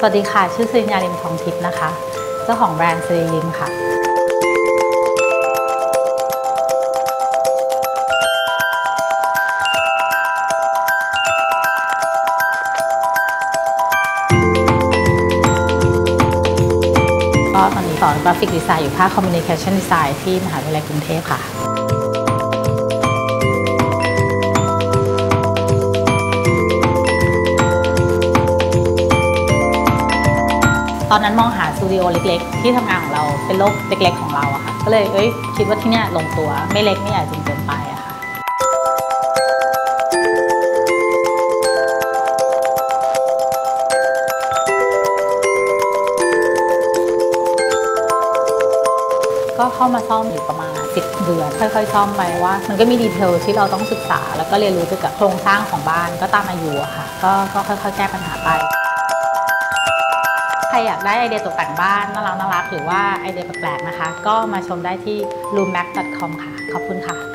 สวัสดีค่ะ ชื่อสิริญญาลิมทองทิพย์นะคะ เจ้าของแบรนด์สิริลิมค่ะ ก็ตอนนี้สอนกราฟิกดีไซน์อยู่ภาคคอมมิวนิเคชันดีไซน์ที่มหาวิทยาลัยกรุงเทพค่ะ ตอนนั้นมองหาสตูดิโอเล็กๆ ที่ทำงานของเราเป็นโลกเล็กๆของเราอะค่ะ ก็เลยเอ้ยคิดว่าที่เนี่ยลงตัวไม่เล็กไม่ใหญ่จนเกินไปอะค่ะก็เข้ามาซ่อมอยู่ประมาณ 10 เดือน ค่อยๆซ่อมไปว่า มันก็มีดีเทลที่เราต้องศึกษา แล้วก็เรียนรู้เกี่ยวกับโครงสร้างของบ้านก็ตามอายุอะค่ะ ก็ค่อยๆแก้ปัญหาไป รอยากได้ไอเดียตกแต่งบ้านน่ารักน่ารักหรือว่าไอเดียแปลกๆนะคะ ก็มาชมได้ที่ roommac.com ค่ะ ขอบคุณค่ะ